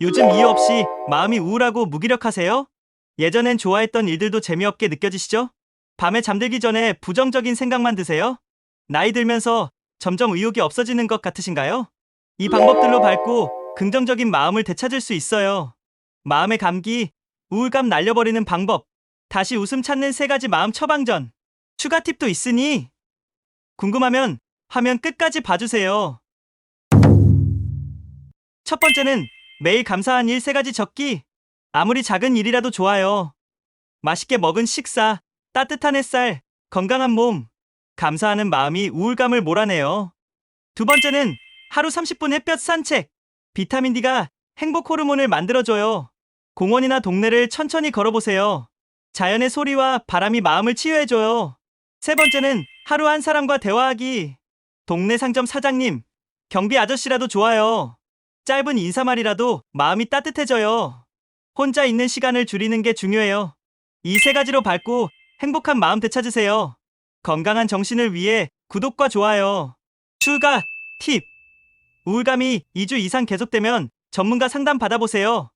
요즘 이유 없이 마음이 우울하고 무기력하세요? 예전엔 좋아했던 일들도 재미없게 느껴지시죠? 밤에 잠들기 전에 부정적인 생각만 드세요? 나이 들면서 점점 의욕이 없어지는 것 같으신가요? 이 방법들로 밟고 긍정적인 마음을 되찾을 수 있어요. 마음의 감기, 우울감 날려버리는 방법, 다시 웃음 찾는 세 가지 마음 처방전, 추가 팁도 있으니 궁금하면 화면 끝까지 봐주세요. 첫 번째는 매일 감사한 일 세 가지 적기. 아무리 작은 일이라도 좋아요. 맛있게 먹은 식사, 따뜻한 햇살, 건강한 몸. 감사하는 마음이 우울감을 몰아내요. 두 번째는 하루 30분 햇볕 산책. 비타민 D가 행복 호르몬을 만들어줘요. 공원이나 동네를 천천히 걸어보세요. 자연의 소리와 바람이 마음을 치유해줘요. 세 번째는 하루 한 사람과 대화하기. 동네 상점 사장님, 경비 아저씨라도 좋아요. 짧은 인사말이라도 마음이 따뜻해져요. 혼자 있는 시간을 줄이는 게 중요해요. 이 세 가지로 밟고 행복한 마음 되찾으세요. 건강한 정신을 위해 구독과 좋아요. 추가 팁. 우울감이 2주 이상 계속되면 전문가 상담 받아보세요.